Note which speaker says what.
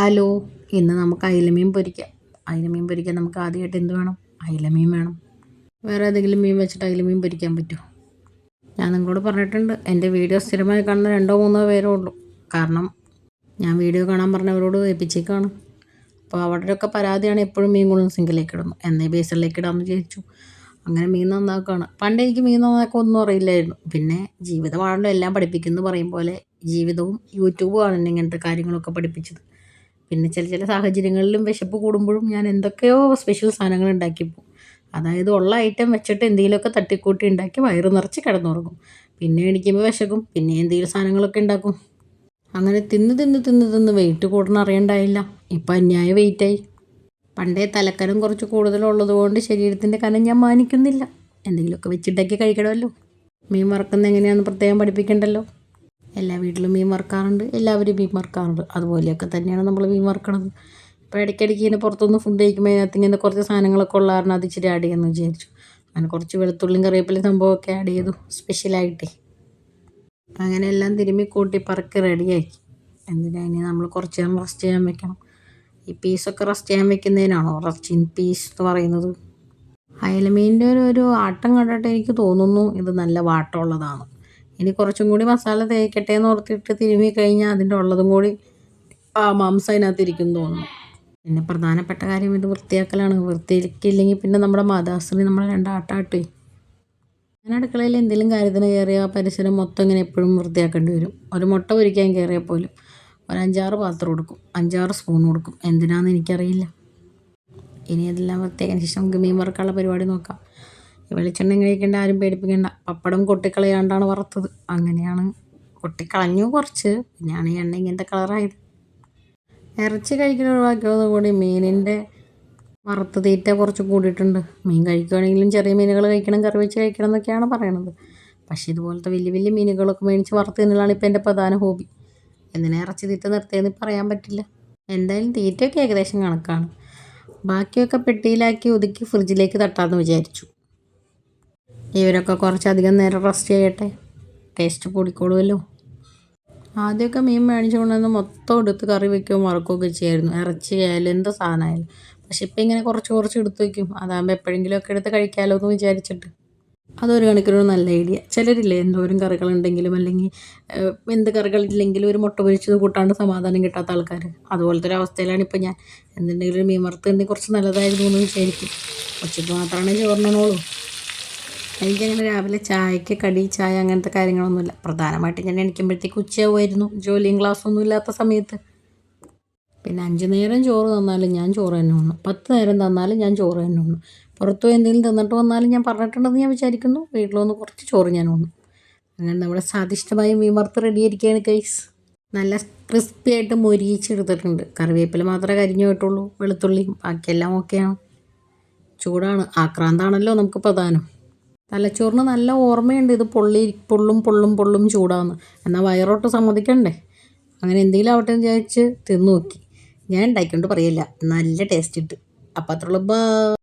Speaker 1: Hello ഇന്ന് നമുക്ക് അയിലമീൻ പൊരിക്കാം. അയിലമീൻ പൊരിക്കാൻ നമുക്ക് ആദ്യമായിട്ട് എന്ത് വേണം? അയിലമീൻ വേണം. വേറെ ഏതെങ്കിലും മീൻ വെച്ചിട്ട് അയിലമീൻ പൊരിക്കാൻ പറ്റുമോ? ഞാൻ നിങ്ങളോട് പറഞ്ഞിട്ടുണ്ട് എന്റെ വീഡിയോ സ്ഥിരമായി കാണുന്ന രണ്ടോ മൂന്നോ പേരേ ഉള്ളൂ. കാരണം ഞാൻ വീഡിയോ കാണാൻ പറഞ്ഞവരോട് ഏൽപ്പിച്ചേക്കാണ്. അപ്പോൾ അവരുടെയൊക്കെ പരാതിയാണ് എപ്പോഴും മീൻ കൊണ്ടുവന്ന് സിങ്കിലേക്ക് ഇടുന്നു എന്നേ ബേസിലേക്ക് ഇടാമെന്ന് ചോദിച്ചു അങ്ങനെ മീൻ നന്നാക്കുകയാണ് പണ്ട് എനിക്ക് മീൻ നന്നാക്കാൻ ഒന്നും അറിയില്ലായിരുന്നു. പിന്നെ ജീവിതമാണല്ലോ എല്ലാം പഠിപ്പിക്കുന്നു പറയും പോലെ ജീവിതവും യൂട്യൂബുമാണ് ഇങ്ങനത്തെ കാര്യങ്ങളൊക്കെ പഠിപ്പിച്ചത്. പിന്നെ ചില ചില സാഹചര്യങ്ങളിലും വിശപ്പ് കൂടുമ്പോഴും ഞാൻ എന്തൊക്കെയോ സ്പെഷ്യൽ സാധനങ്ങൾ പോകും. അതായത് ഉള്ള ഐറ്റം വെച്ചിട്ട് എന്തെങ്കിലുമൊക്കെ തട്ടിക്കൂട്ടി ഉണ്ടാക്കി വയറ് നിറച്ച് കിടന്നുറങ്ങും. പിന്നെ എണീക്കുമ്പോൾ വിശക്കും. പിന്നെ എന്തെങ്കിലും സാധനങ്ങളൊക്കെ ഉണ്ടാക്കും. അങ്ങനെ തിന്ന് തിന്ന് തിന്ന് തിന്ന് വെയിറ്റ് കൂടണ അറിയണ്ടായില്ല. ഇപ്പം അന്യായ വെയിറ്റായി പണ്ടേ തലക്കനം കുറച്ച് കൂടുതലുള്ളത് കൊണ്ട് ശരീരത്തിന്റെ കനം ഞാൻ മാനിക്കുന്നില്ല. എന്തെങ്കിലുമൊക്കെ വെച്ചിട്ടൊക്കെ കഴിക്കണമല്ലോ. മീൻ വറക്കുന്ന എങ്ങനെയാണെന്ന് പ്രത്യേകം പഠിപ്പിക്കണ്ടല്ലോ. എല്ലാ വീട്ടിലും മീൻ വറുക്കാറുണ്ട് എല്ലാവരും മീൻ വറുക്കാറുണ്ട്. അതുപോലെയൊക്കെ തന്നെയാണ് നമ്മൾ മീൻ വറുക്കണത്. ഇപ്പോൾ ഇടയ്ക്കിടയ്ക്ക് ഇങ്ങനെ പുറത്തുനിന്ന് ഫുഡ് കഴിക്കുമ്പോൾ അതിനകത്ത് ഇങ്ങനെ കുറച്ച് സാധനങ്ങളൊക്കെ ഉള്ള കാരണം അത് ഇച്ചിരി ആഡ് ചെയ്യാമെന്ന് വിചാരിച്ചു. അങ്ങനെ കുറച്ച് വെളുത്തുള്ളിയും കറിവേപ്പിലയും സംഭവമൊക്കെ ആഡ് ചെയ്തു സ്പെഷ്യലായിട്ടേ അങ്ങനെ എല്ലാം തിരുമ്മി കൂട്ടി പറക്കി റെഡിയാക്കി എന്തിനാ ഇനി നമ്മൾ കുറച്ച് നേരം റെസ്റ്റ് ചെയ്യാൻ വെക്കണം? ഈ പീസൊക്കെ റെസ്റ്റ് ചെയ്യാൻ വെക്കുന്നതിനാണോ റസ്റ്റിൻ പീസ് എന്ന് പറയുന്നത്? അയലമീന്റെ ഒരു ഒരു ആട്ടം കണ്ടിട്ട് എനിക്ക് തോന്നുന്നു ഇത് നല്ല വാട്ടമുള്ളതാണ് ഇനി കുറച്ചും കൂടി മസാല തേക്കട്ടെ എന്ന് ഓർത്തിട്ട് തിരുമി കഴിഞ്ഞാൽ അതിന്റെ ഉള്ളതും കൂടി ആ മാംസം അതിനകത്തിരിക്കും തോന്നുന്നു. പിന്നെ പ്രധാനപ്പെട്ട കാര്യം ഇത് വൃത്തിയാക്കലാണ്. വൃത്തിയാക്കിയില്ലെങ്കിൽ പിന്നെ നമ്മുടെ മാതാശ്രീ നമ്മളെ രണ്ടാട്ടാട്ടേ ഞാൻ അടുക്കളയിൽ എന്തെങ്കിലും കാര്യത്തിന് കയറിയ പരിസരം മൊത്തം ഇങ്ങനെ എപ്പോഴും വൃത്തിയാക്കേണ്ടി വരും. ഒരു മുട്ട പൊരിക്കാൻ കയറിയാൽ പോലും ഒരു അഞ്ചാറ് പാത്രം കൊടുക്കും. അഞ്ചാറ് സ്പൂൺ കൊടുക്കും. എന്തിനാണെന്ന് എനിക്കറിയില്ല. ഇനി അതെല്ലാം വൃത്തിയാക്കിയതിന് ശേഷം നമുക്ക് മീൻ വറുക്കാനുള്ള പരിപാടി നോക്കാം. വെളിച്ചെണ്ണ കഴിക്കേണ്ട ആരും പേടിപ്പിക്കേണ്ട. പപ്പടം കൊട്ടിക്കളയാണ്ടാണ് വറുത്തത്. അങ്ങനെയാണ് കൊട്ടിക്കളഞ്ഞു കുറച്ച്. പിന്നെയാണ് ഈ എണ്ണ ഇങ്ങനത്തെ കളറായത്. ഇറച്ചി കഴിക്കുന്ന ഒഴിവാക്കിയതോടുകൂടി മീനിന്റെ വറുത്ത് തീറ്റ കുറച്ച് കൂടിയിട്ടുണ്ട്. മീൻ കഴിക്കുകയാണെങ്കിലും ചെറിയ മീനുകൾ കഴിക്കണം കറി വെച്ച് കഴിക്കണം എന്നൊക്കെയാണ് പറയണത്. പക്ഷേ ഇതുപോലത്തെ വലിയ വലിയ മീനുകളൊക്കെ മേടിച്ച് വറുത്ത് തിന്നലാണ് ഇപ്പോൾ എന്റെ പ്രധാന ഹോബി. എന്തിനാ ഇറച്ചി തീറ്റ നിർത്തിയെന്ന് പറയാൻ പറ്റില്ല. എന്തായാലും തീറ്റയൊക്കെ ഏകദേശം കണക്കാണ്. ബാക്കിയൊക്കെ പെട്ടിയിലാക്കി ഒതുക്കി ഫ്രിഡ്ജിലേക്ക് തട്ടാമെന്ന് വിചാരിച്ചു. ഇവരൊക്കെ കുറച്ചധികം നേരം റെസ്റ്റ് ചെയ്യട്ടെ? ടേസ്റ്റ് കൂടിക്കോളുമല്ലോ. ആദ്യമൊക്കെ മീൻ മേടിച്ചു കൊണ്ടുവന്ന് മൊത്തം എടുത്ത് കറി വയ്ക്കുകയും വറക്കുകയൊക്കെ ചെയ്യായിരുന്നു ഇറച്ചി ആയാലും എന്ത് സാധനമായാലും. പക്ഷെ ഇപ്പം ഇങ്ങനെ കുറച്ച് കുറച്ച് എടുത്ത് വയ്ക്കും അതാകുമ്പോൾ എപ്പോഴെങ്കിലുമൊക്കെ എടുത്ത് കഴിക്കാമല്ലോ എന്ന് വിചാരിച്ചിട്ട്. അതൊരു കണക്കിനൊരു നല്ല ഐഡിയ. ചിലരില്ലേ എന്തോരം കറികളുണ്ടെങ്കിലും അല്ലെങ്കിൽ എന്ത് കറികളില്ലെങ്കിലും ഒരു മുട്ട പൊരിച്ചത് കൂട്ടാണ്ട് സമാധാനം കിട്ടാത്ത ആൾക്കാർ അതുപോലത്തെ ഒരു അവസ്ഥയിലാണ് ഇപ്പോൾ ഞാൻ. എന്തുണ്ടെങ്കിലും മീൻ വറുത്തുണ്ടെങ്കിൽ കുറച്ച് നല്ലതായിരുന്നു എന്ന് വിചാരിക്കും. ഉച്ചയ്ക്ക് മാത്രമാണ് ചോറിനുള്ളൂ. എനിക്കങ്ങനെ രാവിലെ ചായക്ക് കടി ചായ അങ്ങനത്തെ കാര്യങ്ങളൊന്നുമില്ല. പ്രധാനമായിട്ട് ഞാൻ എണീക്കുമ്പോഴത്തേക്ക് ഉച്ചയാവുമായിരുന്നു. ജോലിയും ക്ലാസ്സൊന്നും ഇല്ലാത്ത സമയത്ത്. പിന്നെ അഞ്ച് നേരം ചോറ് തന്നാലും ഞാൻ ചോറ് തന്നെ ഉണ്ണും. പത്ത് നേരം തന്നാലും ഞാൻ ചോറ് തന്നെ ഉണ്ണും. പുറത്തു എന്തെങ്കിലും തന്നിട്ട് വന്നാലും ഞാൻ പറഞ്ഞിട്ടുണ്ടെന്ന് ഞാൻ വിചാരിക്കുന്നു. വീട്ടിലൊന്ന് കുറച്ച് ചോറ് ഞാൻ ഉണ്ണും. അങ്ങനെ നമ്മുടെ സ്വാദിഷ്ടമായ മീൻ വറുത്ത് റെഡിയായിരിക്കുകയാണ് കൈസ് നല്ല ക്രിസ്പി ആയിട്ട് മൊരിയിച്ചെടുത്തിട്ടുണ്ട്. കറിവേപ്പില മാത്രമേ കരിഞ്ഞു പോയിട്ടുള്ളൂ വെളുത്തുള്ളിയും ബാക്കിയെല്ലാം ഓക്കെയാണ് ചൂടാണ്. ആക്രാന്താണല്ലോ നമുക്ക് പ്രധാനം. തലച്ചോറിന് നല്ല ഓർമ്മയുണ്ട് ഇത് പൊള്ളി പൊള്ളും പൊള്ളും പൊള്ളും ചൂടാന്ന്. എന്നാൽ വയറോട്ട് സമ്മതിക്കണ്ടേ? അങ്ങനെ എന്തെങ്കിലും ആവട്ടെ എന്ന് വിചാരിച്ച് തിന്നു നോക്കി. ഞാൻ ഉണ്ടാക്കിക്കൊണ്ട് പറയില്ല. നല്ല ടേസ്റ്റ് ഇട്ട്. അപ്പം അത്രയുള്ളൂ.